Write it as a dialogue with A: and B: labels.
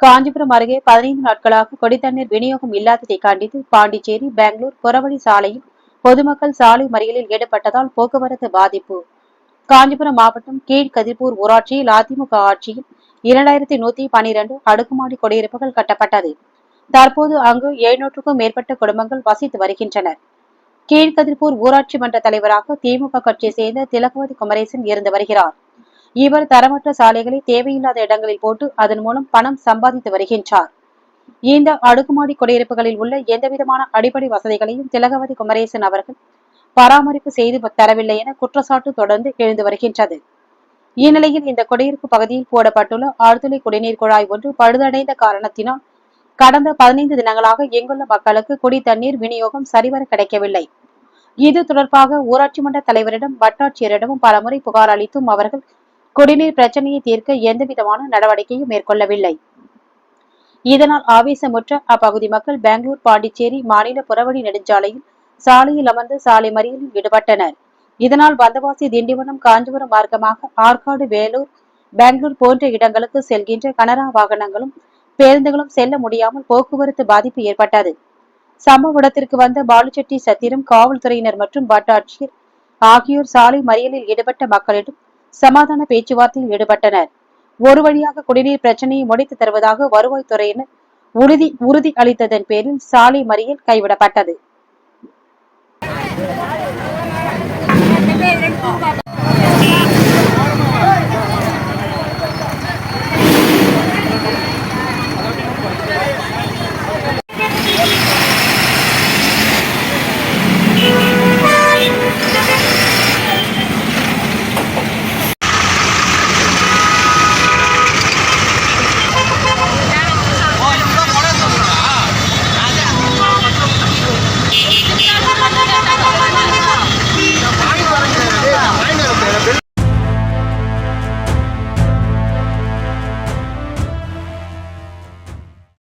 A: காஞ்சிபுரம் அருகே பதினைந்து நாட்களாக குடித்தண்ணீர் விநியோகம் இல்லாததை கண்டித்து பாண்டிச்சேரி பெங்களூர் புறவழி சாலையில் பொதுமக்கள் சாலை மறியலில் ஈடுபட்டதால் போக்குவரத்து பாதிப்பு. காஞ்சிபுரம் மாவட்டம் கீழ்கதிர்பூர் ஊராட்சியில் அதிமுக ஆட்சியில் இரண்டாயிரத்தி நூத்தி பனிரெண்டு அடுக்குமாடி குடியிருப்புகள் கட்டப்பட்டது. தற்போது அங்கு எழுநூற்றுக்கும் மேற்பட்ட குடும்பங்கள் வசித்து வருகின்றனர். கீழ்கதிர்பூர் ஊராட்சி மன்ற தலைவராக திமுக கட்சியை சேர்ந்த திலகவதி குமரேசன் இருந்து வருகிறார். இவர் தரமற்ற சாலைகளை தேவையில்லாத இடங்களில் போட்டு அதன் மூலம் பணம் சம்பாதித்து வருகின்றார். இந்த அடுக்குமாடி குடியிருப்புகளில் உள்ள எந்தவிதமான அடிப்படை வசதிகளையும் திலகவதி குமரேசன் அவர்கள் பராமரிப்பு செய்து தரவில்லை என குற்றச்சாட்டு தொடர்ந்து எழுந்து வருகின்றது. இந்நிலையில் இந்த குடியிருப்பு பகுதியில் போடப்பட்டுள்ள ஆழ்துளை குடிநீர் குழாய் ஒன்று பழுதடைந்த காரணத்தினால் கடந்த பதினைந்து தினங்களாக இங்குள்ள மக்களுக்கு குடி தண்ணீர் விநியோகம் சரிவர கிடைக்கவில்லை. இது தொடர்பாக ஊராட்சி மன்ற தலைவரிடம் வட்டாட்சியரிடமும் பலமுறை புகார் அளித்தும் அவர்கள் குடிநீர் பிரச்சனையை தீர்க்க எந்தவிதமான நடவடிக்கையும் மேற்கொள்ளவில்லை. இதனால் ஆவேசமுற்ற அப்பகுதி மக்கள் பெங்களூர் பாண்டிச்சேரி மாநில புறவழி நெடுஞ்சாலையில் சாலையில் அமர்ந்து சாலை மறியலில் ஈடுபட்டனர். இதனால் வந்தவாசி திண்டிவனம் காஞ்சிபுரம் மார்க்கமாக ஆற்காடு வேலூர் பெங்களூர் போன்ற இடங்களுக்கு செல்கின்ற கனரா வாகனங்களும் பேருந்துகளும் செல்ல முடியாமல் போக்குவரத்து பாதிப்பு ஏற்பட்டது. சம்பவ இடத்திற்கு வந்த பாலுச்செட்டி சத்திரம் காவல்துறையினர் மற்றும் வட்டாட்சியர் ஆகியோர் சாலை மறியலில் ஈடுபட்ட மக்களிடம் சமாதான பேச்சுவார்த்தையில் ஈடுபட்டனர். ஒரு வழியாக குடிநீர் பிரச்சனையை முடித்து தருவதாக வருவாய்த்துறையினர் உறுதி உறுதி அளித்ததன் பேரில் சாலை மறியல் கைவிடப்பட்டது.